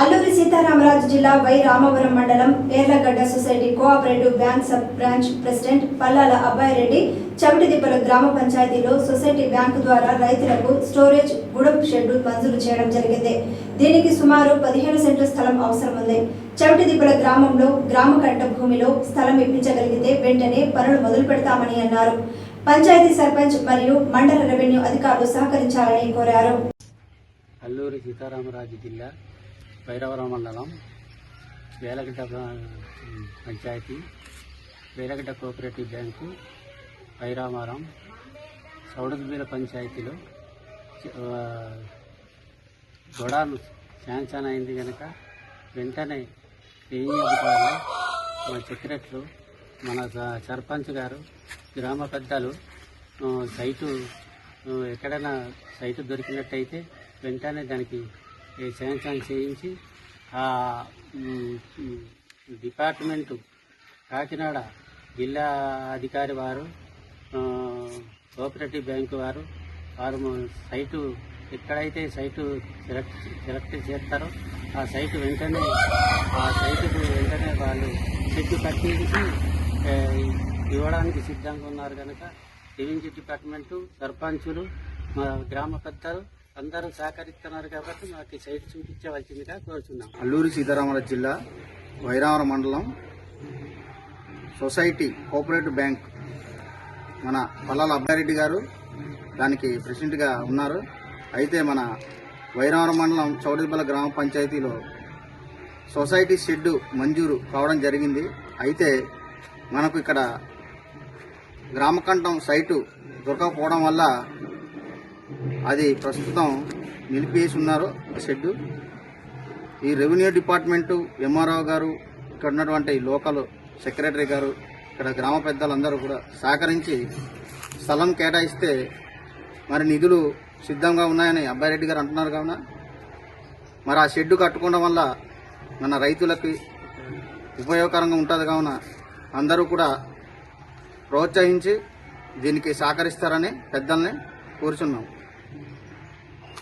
అల్లూరి సీతారామరాజు జిల్లా వై రామవరం మండలం Erlagadda society cooperative bank sub branch president Pallala Abbayireddy Chavitidippala గ్రామ పంచాయతీలో సొసైటీ బ్యాంకు ద్వారా రైతులకు స్టోరేజ్ గుడం షెడ్డు మంజూరు చేయడం జరిగింది. దీనికి సుమారు పదిహేను సెంట్ల స్థలం అవసరం ఉంది చవిటిదిప్పల గ్రామంలో గ్రామ కట్ట భూమిలో స్థలం ఇప్పించగలిగితే వెంటనే పనులు మొదలు పెడతామని అన్నారు. పంచాయతీ సర్పంచ్ మరియు మండల రెవెన్యూ అధికారులు సహకరించాలని కోరారు. అల్లూరి సీతారామరాజు జిల్లా భైరవరం మండలం వేలగడ్డ పంచాయతీ వేలగడ్డ కోఆపరేటివ్ బ్యాంకు భైరామారం సౌడదుబీల పంచాయతీలో గొడాను శాంక్షన్ అయింది కనుక వెంటనే రెవెన్యూ అధికారులు మన సెక్రటరీ మన సర్పంచ్ గారు గ్రామ పెద్దలు సైటు ఎక్కడైనా సైటు దొరికినట్టయితే వెంటనే దానికి శాంక్షన్ చేయించి ఆ డిపార్ట్మెంటు కాకినాడ జిల్లా అధికారి వారు కోఆపరేటివ్ బ్యాంకు వారు వారు సైటు ఎక్కడైతే సైటు సెలెక్ట్ సెలెక్ట్ చేస్తారో ఆ సైటు వెంటనే ఆ సైటుకు వెంటనే వాళ్ళు చెట్టు కట్టించి ఇవ్వడానికి సిద్ధంగా ఉన్నారు కనుక రెవెన్యూ డిపార్ట్మెంటు సర్పంచులు మా గ్రామ పెద్దలు అందరూ సహకరిస్తున్నారు కాబట్టి మాకు ఈ సైట్ చూపించవలసిందిగా కోరుతున్నాం అల్లూరి సీతారామరాజు జిల్లా వైరావరం మండలం సొసైటీ కోఆపరేటివ్ బ్యాంక్ మన పల్లాల అబ్బారెడ్డి గారు దానికి ప్రెసిడెంట్గా ఉన్నారు. అయితే మన వైరావరం మండలం చౌడదిపల్ల గ్రామ పంచాయతీలో సొసైటీ షెడ్డు మంజూరు కావడం జరిగింది. అయితే మనకు ఇక్కడ గ్రామకంఠం సైటు దొరకకపోవడం వల్ల అది ప్రస్తుతం నిలిపివేసి ఉన్నారు ఆ షెడ్డు. ఈ రెవెన్యూ డిపార్ట్మెంటు ఎంఆర్ఓ గారు ఇక్కడ ఉన్నటువంటి లోకల్ సెక్రటరీ గారు ఇక్కడ గ్రామ పెద్దలందరూ కూడా సహకరించి స్థలం కేటాయిస్తే మరి నిధులు సిద్ధంగా ఉన్నాయని అబ్బాయిరెడ్డి గారు అంటున్నారు కావున. మరి ఆ షెడ్డు కట్టుకోవడం వల్ల మన రైతులకి ఉపయోగకరంగా ఉంటుంది కావున అందరూ కూడా ప్రోత్సహించి దీనికి సహకరిస్తారని పెద్దల్ని కోరుచున్నాం.